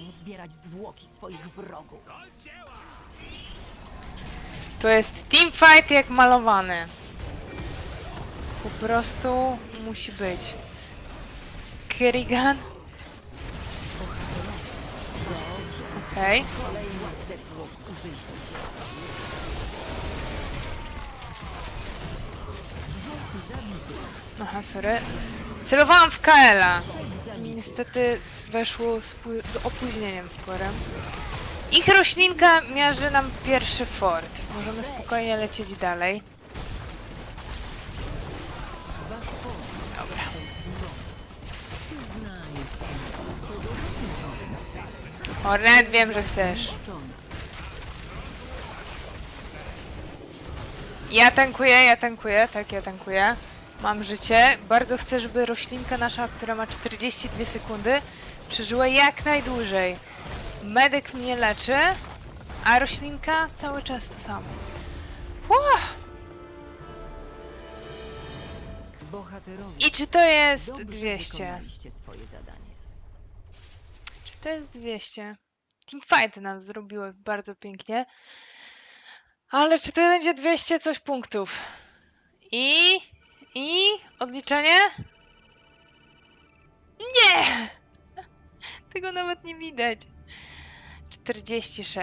Mu zbierać zwłoki swoich wrogów. To jest teamfight jak malowany. Po prostu musi być. Kerrigan. Okej. Się. Aha, sorry. Celowałam w Kaela. Niestety weszło z pó- z opóźnieniem sporym. Ich roślinka miaży nam pierwszy fort. Możemy spokojnie lecieć dalej. Dobra. Wiem, że chcesz. Ja tankuję, ja tankuję, tak, ja tankuję. Mam życie. Bardzo chcę, żeby roślinka nasza, która ma 42 sekundy, przeżyła jak najdłużej. Medyk mnie leczy, a roślinka cały czas to samo. Bohaterowie, I czy to jest dobrze 200? wykonaliście swoje zadanie. Czy to jest 200? Teamfight nas zrobiły bardzo pięknie. Ale czy to będzie 200 coś punktów? I... I... Odliczenie? Nie! Tego nawet nie widać. 46.